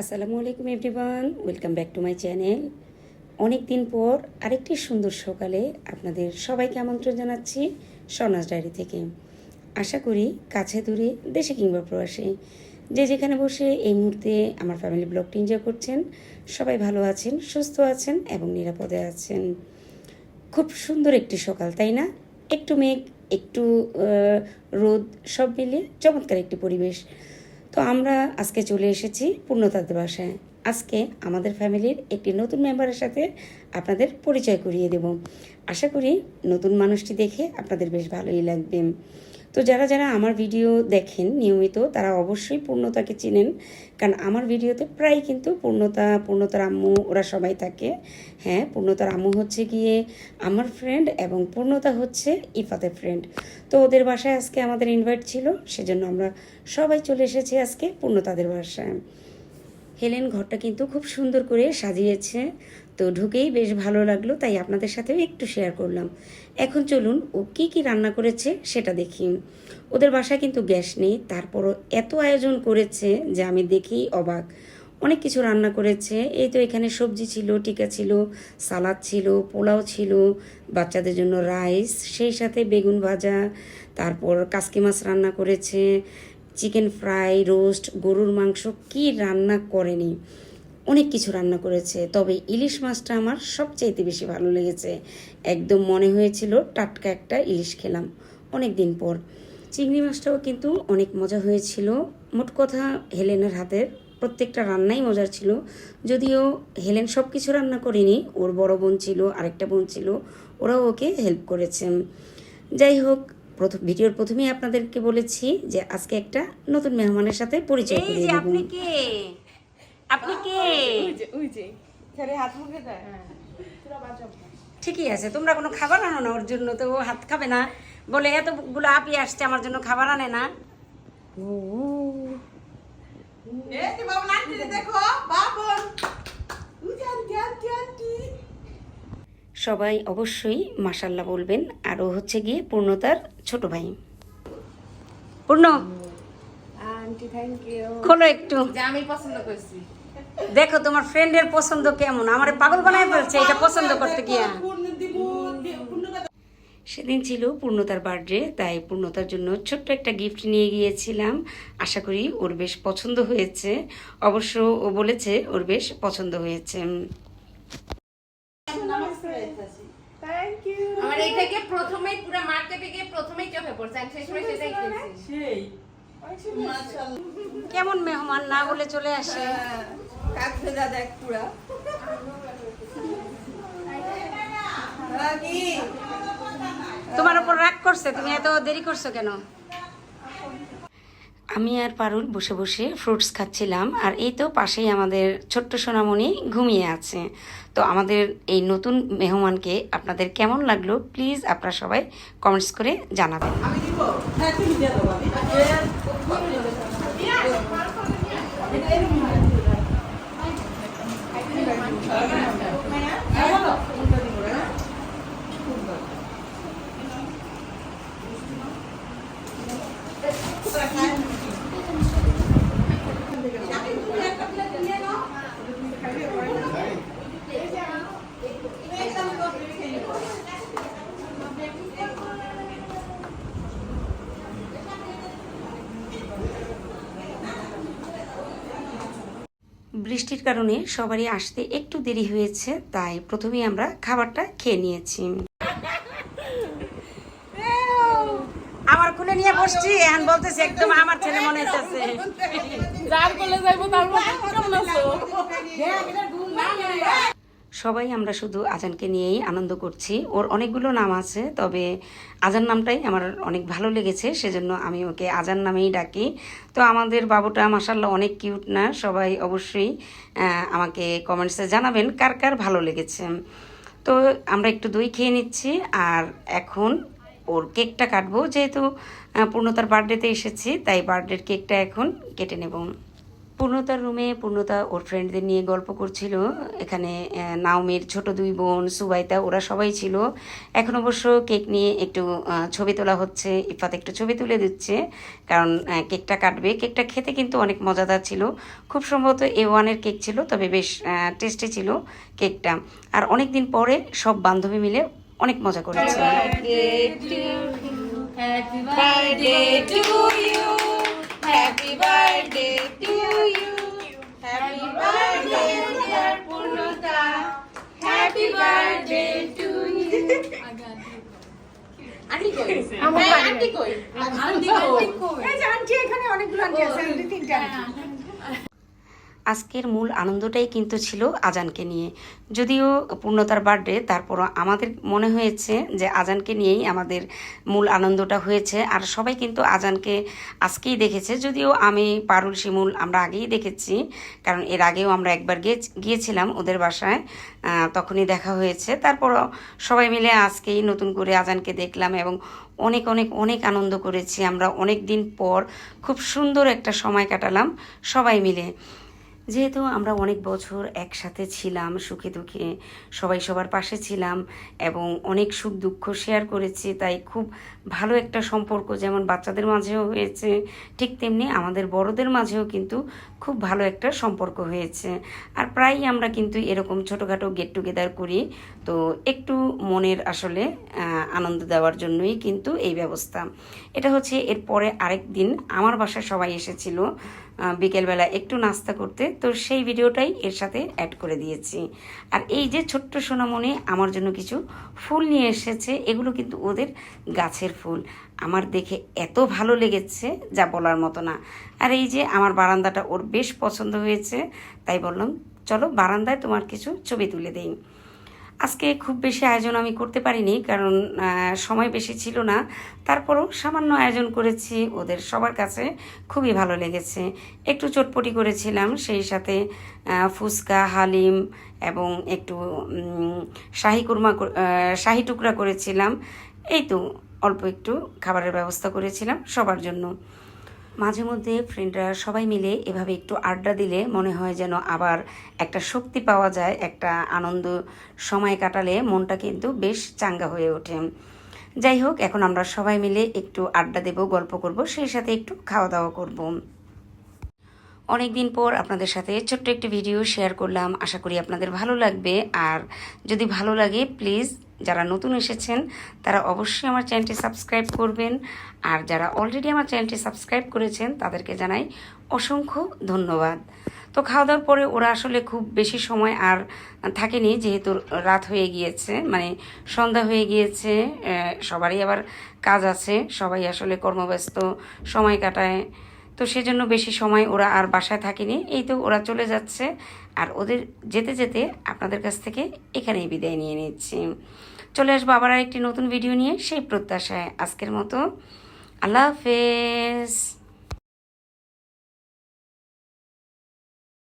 আসসালামু আলাইকুম everyone, welcome back to my channel. অনেক দিন পর আরেকটি সুন্দর সকালে আপনাদের সবাইকে আমন্ত্রণ জানাচ্ছি সনাজ ডায়েরি থেকে। আশা করি কাছে দূরে দেশে কিংবা প্রবাসে। যে যেখানে বসে এই মুহূর্তে আমার ফ্যামিলি ব্লগটি এনজয় করছেন, সবাই ভালো আছেন, সুস্থ আছেন এবং নিরাপদে আছেন। খুব সুন্দর একটি সকাল, তাই না? একটু মেঘ, একটু রোদ, সব মিলিয়ে চমৎকার একটি পরিবেশ। তো আমরা আজকে চলে এসেছি পূর্ণতাদের বাসায় আজকে আমাদের ফ্যামিলির একটি নতুন মেম্বারের সাথে আপনাদের পরিচয় করিয়ে দেব। আশা করি নতুন মানুষটি দেখে আপনাদের বেশ ভালোই লাগবে। তো যারা যারা আমার ভিডিও দেখেন নিয়মিত, তারা অবশ্যই পূর্ণতাকে চিনেন। কারণ আমার ভিডিওতে প্রায় কিন্তু পূর্ণতা, পূর্ণতার আম্মু, ওরা সবাই থাকে। হ্যাঁ পূর্ণতার আম্মু হচ্ছে গিয়ে আমার ফ্রেন্ড এবং পূর্ণতা হচ্ছে ইফাতের ফ্রেন্ড তো ওদের বাসায় আজকে আমাদের ইনভাইট ছিল, সেজন্য আমরা সবাই চলে এসেছি আজকে পূর্ণতাদের বাসায়। হেলেন ঘরটা কিন্তু খুব সুন্দর করে সাজিয়েছে। তো ঢুকেই বেশ ভালো লাগল, তাই আপনাদের সাথেও একটু শেয়ার করলাম। এখন চলুন ও কি কি রান্না করেছে সেটা দেখি। ওদের বাসায় কিন্তু গ্যাস নেই, তারপরও এত আয়োজন করেছে যে আমি দেখি অবাক। অনেক কিছু রান্না করেছে, এই তো এখানে সবজি ছিল, টিকা ছিল, সালাদ ছিল, পোলাও ছিল, বাচ্চাদের জন্য রাইস, সেই সাথে বেগুন ভাজা, তারপর কাসকি মাছ রান্না করেছে চিকেন ফ্রাই, রোস্ট, গরুর মাংস, কি রান্না করেনি? অনেক কিছু রান্না করেছে, তবে ইলিশ মাছটা আমার সবচাইতে বেশি ভালো লেগেছে। একদম মনে হয়েছিল টাটকা একটা ইলিশ খেলাম অনেক দিন পর। চিংড়ি মাছটাও কিন্তু অনেক মজা হয়েছিল। মোট কথা হেলেনের হাতের প্রত্যেকটা রান্নাই মজার ছিল। যদিও হেলেন সব কিছু রান্না করেনি, ওর বড় বোন ছিল, আরেকটা বোন ছিল, ওরাও ওকে হেল্প করেছে। যাই হোক প্রথম ভিডিওর প্রথমেই আপনাদেরকে বলেছি যে আজকে একটা নতুন মেহমানের সাথে পরিচয় এই করিয়ে যে দেব। আপনি কে? আপনি কে? ওই যে হাত মুখে দেয়। ঠিকই আছে তোমরা কোনো খাবার আনো না ওর জন্য তো ও হাত খাবে না। বলে এতগুলো আপি আসছে আমার জন্য খাবার আনে না। এই যে বাবু আন্টি দেখো বাবন উই আন্টি আন্টি আন্টি সবাই অবশ্যই মাসাল্লাহ বলবেন। আর ও হচ্ছে গিয়ে পূর্ণতার ছোট ভাই। পূর্ণ? খোলো একটু। আমি পছন্দ করছি। দেখো তোমার ফ্রেন্ডের পছন্দ কেমন? আমার পাগল বানায় বলছে এটা পছন্দ করতে গিয়া। সেদিন ছিল পূর্ণতার বার্থডে তাই পূর্ণতার জন্য ছোট্ট একটা গিফট নিয়ে গিয়েছিলাম। আশা করি ওর বেশ পছন্দ হয়েছে। অবশ্য ও বলেছে ওর বেশ পছন্দ হয়েছে। থ্যাংক ইউ আমার এই থেকে প্রথমেই পুরো মার্কেটে গিয়ে প্রথমেই চোখে পড়ছে আমি সেই সময় সেটাই কিনছি সেই। কেমন মেহমান না বলে চলে আসে? কাক ভেজা দেখ পুরা। তোমার উপর রাগ করছে তুমি এত দেরি করছ কেন? আমি আর পারুল বসে বসে ফ্রুটস খাচ্ছিলাম, আর এই তো পাশেই আমাদের ছোট্ট সোনামণি ঘুমিয়ে আছে। তো আমাদের এই নতুন মেহমানকে আপনাদের কেমন লাগল প্লিজ আপনারা সবাই কমেন্টস করে জানাবেন। আমি বৃষ্টির কারণে সবারই আসতে একটু দেরি হয়েছে তাই প্রথমেই আমরা খাবারটা খেয়ে নিয়েছি। আমার খুলে নিয়ে বসছি এখন বলতেছে একদম আমার ছেলে মনে হচ্ছে যার বলে যাইবো তার মধ্যে কেমন আছো? সবাই আমরা শুধু আজানকে নিয়েই আনন্দ করছি। ওর অনেকগুলো নাম আছে, তবে আজান নামটাই আমার অনেক ভালো লেগেছে, সেজন্য আমি ওকে আজান নামেই ডাকি। তো আমাদের বাবুটা মাসাল্লাহ অনেক কিউট না, সবাই অবশ্যই আমাকে কমেন্টসে জানাবেন কার কার ভালো লেগেছে। তো আমরা একটু দই খেয়ে নিচ্ছি, আর এখন ওর কেকটা কাটবো, যেহেতু পূর্ণতার বার্থডেতে এসেছি, তাই বার্থডের কেকটা এখন কেটে নেব। পূর্ণতার রুমে পূর্ণতা ওর ফ্রেন্ডদের নিয়ে গল্প করছিল। এখানে নাওমের ছোট দুই বোন, সুবাইতা, ওরা সবাই ছিল। এখন অবশ্য কেক নিয়ে একটু ছবি তোলা হচ্ছে। ইফাত একটু ছবি তুলে দিচ্ছে। কারণ কেকটা কাটবে। কেকটা খেতে কিন্তু অনেক মজাদার ছিল। খুব সম্ভবত এ ওয়ানের কেক ছিল, তবে বেশ টেস্টি ছিল কেকটা আর অনেক দিন পরে সব বান্ধবী মিলে অনেক মজা করেছে। আন্টি কই আমার আন্টি কই এই যে আন্টি এখানে অনেকগুলো আন্টি আছে আন্টি তিনটা আন্টি। আজকের মূল আনন্দটাই কিন্তু ছিল আজানকে নিয়ে। যদিও পূর্ণতার বার্থডে তারপরও আমাদের মনে হয়েছে যে আজানকে নিয়েই আমাদের মূল আনন্দটা হয়েছে। আর সবাই কিন্তু আজানকে আজকেই দেখেছে। যদিও আমি পারুল, শিমুল আমরা আগেই দেখেছি, কারণ এর আগেও আমরা একবার গিয়ে গিয়েছিলাম ওদের বাসায় তখনই দেখা হয়েছে। তারপরও সবাই মিলে আজকেই নতুন করে আজানকে দেখলাম এবং অনেক অনেক অনেক আনন্দ করেছি। আমরা অনেক দিন পর খুব সুন্দর একটা সময় কাটালাম সবাই মিলে। যেহেতু আমরা অনেক বছর একসাথে ছিলাম, সুখে দুঃখে সবাই সবার পাশে ছিলাম এবং অনেক সুখ দুঃখ শেয়ার করেছি, তাই খুব ভালো একটা সম্পর্ক, যেমন বাচ্চাদের মাঝেও হয়েছে, ঠিক তেমনি আমাদের বড়দের মাঝেও কিন্তু খুব ভালো একটা সম্পর্ক হয়েছে। আর প্রায়ই আমরা কিন্তু এরকম ছোটোখাটো গেট টুগেদার করি, তো একটু মনের আসলে আনন্দ দেওয়ার জন্যই কিন্তু এই ব্যবস্থা। এটা হচ্ছে এরপরে আরেক দিন আমার বাসায় সবাই এসেছিল বিকেলবেলা একটু নাস্তা করতে, তো সেই ভিডিওটাই এর সাথে অ্যাড করে দিয়েছি। আর এই যে ছোট্ট সোনামণি আমার জন্য কিছু ফুল নিয়ে এসেছে, এগুলো কিন্তু ওদের গাছের ফুল আমার দেখে এত ভালো লেগেছে যা বলার মতো না। আর এই যে আমার বারান্দাটা ওর বেশ পছন্দ হয়েছে, তাই বললাম, চলো বারান্দায় তোমার কিছু ছবি তুলে দেই। আজকে খুব বেশি আয়োজন আমি করতে পারিনি, কারণ সময় বেশি ছিল না। তারপরও সামান্য আয়োজন করেছি, ওদের সবার কাছে খুবই ভালো লেগেছে। একটু চটপটি করেছিলাম, সেই সাথে ফুচকা, হালিম এবং একটু শাহি কুরমা কর- শাহি টুকরা করেছিলাম। এই তো অল্প একটু খাবারের ব্যবস্থা করেছিলাম সবার জন্য। মাঝে মধ্যে ফ্রেন্ডরা সবাই মিলে এভাবে একটু আড্ডা দিলে মনে হয় যেন আবার একটা শক্তি পাওয়া যায়, একটা আনন্দ সময় কাটালে মনটা কিন্তু বেশ চাঙ্গা হয়ে ওঠে। যাই হোক, এখন আমরা সবাই মিলে একটু আড্ডা দেব, গল্প করব, সেই সাথে একটু খাওয়া দাওয়া করব। অনেক দিন পর আপনাদের সাথে ছোট্ট একটি ভিডিও শেয়ার করলাম। আশা করি আপনাদের ভালো লাগবে। আর যদি ভালো লাগে প্লিজ যারা নতুন এসেছেন, তারা অবশ্যই আমার চ্যানেলটি সাবস্ক্রাইব করবেন। আর যারা অলরেডি আমার চ্যানেলটি সাবস্ক্রাইব করেছেন, তাদেরকে জানাই অসংখ্য ধন্যবাদ। তো খাওয়া দাওয়ার পরে ওরা আসলে খুব বেশি সময় আর থাকেনি, যেহেতু রাত হয়ে গিয়েছে মানে সন্ধ্যা হয়ে গিয়েছে সবারই আবার কাজ আছে, সবাই আসলে কর্মব্যস্ত, সময় কাটায়। তো সেজন্য বেশি সময় ওরা আর বাসায় থাকেনি। এই তো ওরা চলে যাচ্ছে। আর ওদের যেতে যেতে আপনাদের কাছ থেকে এখানেই বিদায় নিয়ে নিচ্ছি। চলে আসব আবার আর একটি নতুন ভিডিও নিয়ে সেই প্রত্যাশায়। আজকের মতো আল্লাহ হাফেজ।